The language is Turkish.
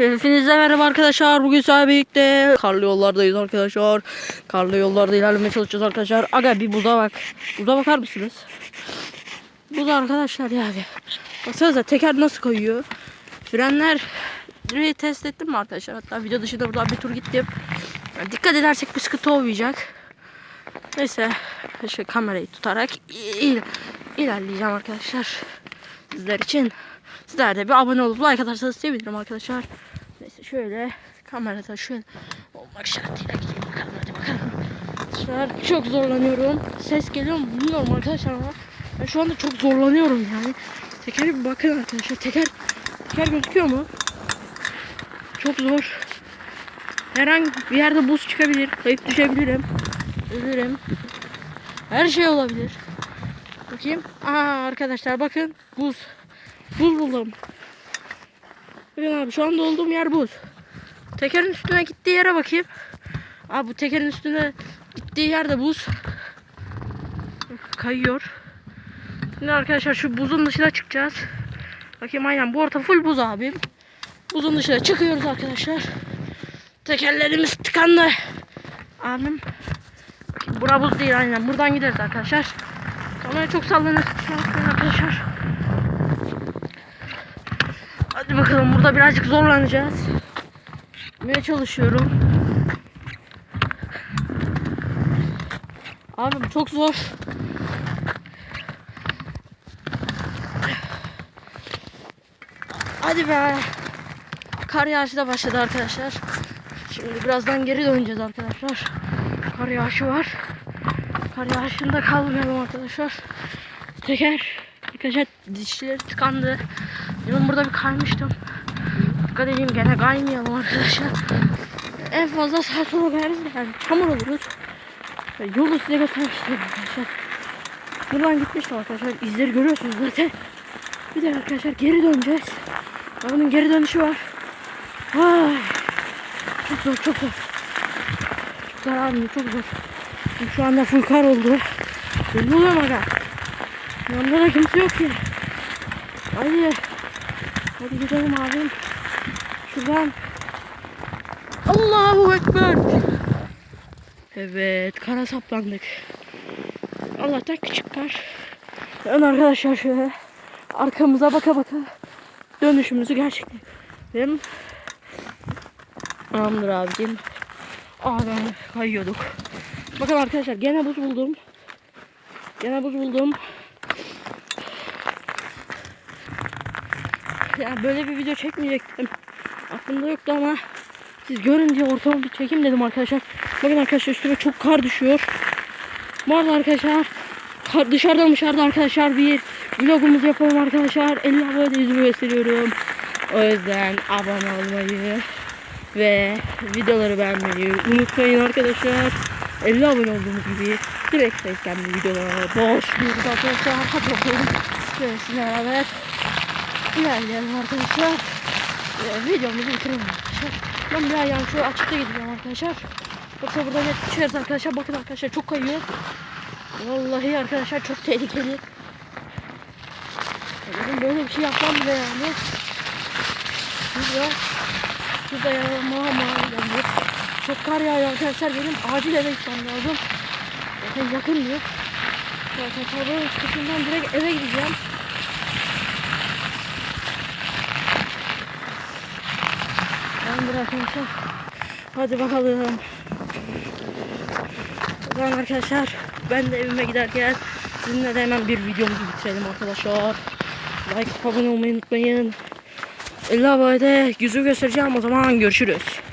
Hepinize merhaba arkadaşlar. Bugün sizlerle birlikte karlı yollardayız arkadaşlar. Karlı yollarda ilerlemeye çalışacağız arkadaşlar. Aga bir buza bak. Buza bakar mısınız? Buz arkadaşlar ya. bir. Baksanıza teker nasıl koyuyor. Frenler test ettim mi arkadaşlar? Hatta video dışında buradan bir tur gittim. Yani dikkat edersek bir sıkıntı olmayacak. Neyse şu kamerayı tutarak il- ilerleyeceğim arkadaşlar. Sizler için. Sizler de bir abone olup like atarsanız sevinirim arkadaşlar. Şöyle kamerada şöyle olmak şartıyla gideyim bakalım hadi bakalım. Arkadaşlar çok zorlanıyorum. Ses geliyor mu bilmiyorum arkadaşlar ama ben şu anda çok zorlanıyorum yani. Tekere bir bakın arkadaşlar. Teker teker gözüküyor mu? Çok zor. Herhangi bir yerde buz çıkabilir. Kayıp düşebilirim. Ölürüm. Her şey olabilir. Bakayım. Aa arkadaşlar bakın buz. Buz buldum. Bakın abi şu anda olduğum yer buz. Tekerin üstüne gittiği yere bakayım. Abi bu tekerin üstüne gittiği yerde buz. Kayıyor. Şimdi arkadaşlar şu buzun dışına çıkacağız. Bakayım aynen bu orta full buz abim. Buzun dışına çıkıyoruz arkadaşlar. Tekerlerimiz tıkandı. Abim. Bura buz değil aynen. Buradan gideriz arkadaşlar. Kamera çok sallanır. Arkadaşlar. Hadi bakalım burada birazcık zorlanacağız. Gitmeye çalışıyorum. Abi bu çok zor. Hadi be. Kar yağışı da başladı arkadaşlar. Şimdi birazdan geri döneceğiz arkadaşlar. Kar yağışı var. Kar yağışında kalmayalım arkadaşlar. Teker arkadaşlar dişleri tıkandı. Benim burada bir kaymıştım. Dikkat edeyim gene kaymayalım arkadaşlar. En fazla kayarız da yani çamur oluruz. Yolu size göstermek istiyorum arkadaşlar. Buradan gitmiştim arkadaşlar. İzleri görüyorsunuz zaten. Bir de arkadaşlar geri döneceğiz. Bunun geri dönüşü var. Ay. Çok zor çok zor. Çok zor abi çok zor. Şu anda full kar oldu. Belli oluyor aga? Yanında da kimse yok ki. Hadi. Hadi gidelim abim. Şuradan. Allahu Ekber. Evet kara saplandık. Allah'tan küçük kar. Ben arkadaşlar şöyle arkamıza baka baka dönüşümüzü gerçekleştirelim. Tamamdır abicim. Ben kayıyorduk. Bakın arkadaşlar gene buz buldum. Gene buz buldum. Ya böyle bir video çekmeyecektim. Aklımda yoktu ama siz görünce ortamı bir çekim dedim arkadaşlar. Bakın arkadaşlar üstüme çok kar düşüyor. Bu arada arkadaşlar kar, dışarıdan dışarıda arkadaşlar bir vlogumuz yapalım arkadaşlar. 50 abone yüzümü gösteriyorum. O yüzden abone olmayı ve videoları beğenmeyi unutmayın arkadaşlar. 50 abone olduğumuz gibi direkt seslenme videolara başlıyoruz arkadaşlar. Hadi bakalım. Sizinle beraber ilerleyelim arkadaşlar. Ve videomuzu bitirelim arkadaşlar. Ben bir ayağım şu açıkta gidiyorum arkadaşlar. Yoksa burada net düşeriz arkadaşlar. Bakın arkadaşlar çok kayıyor. Vallahi arkadaşlar çok tehlikeli. Dedim böyle bir şey yapmam bile yani. Şurada, şurada yağma ama yani çok kar yağıyor arkadaşlar. Benim acil eve gitmem lazım. Zaten yakın diyor. Zaten tabi kısmından direkt eve gideceğim. Tamamdır arkadaşlar. Hadi bakalım. O zaman arkadaşlar ben de evime giderken sizinle de hemen bir videomuzu bitirelim arkadaşlar. Like abone olmayı unutmayın. 50 abonede yüzü göstereceğim o zaman görüşürüz.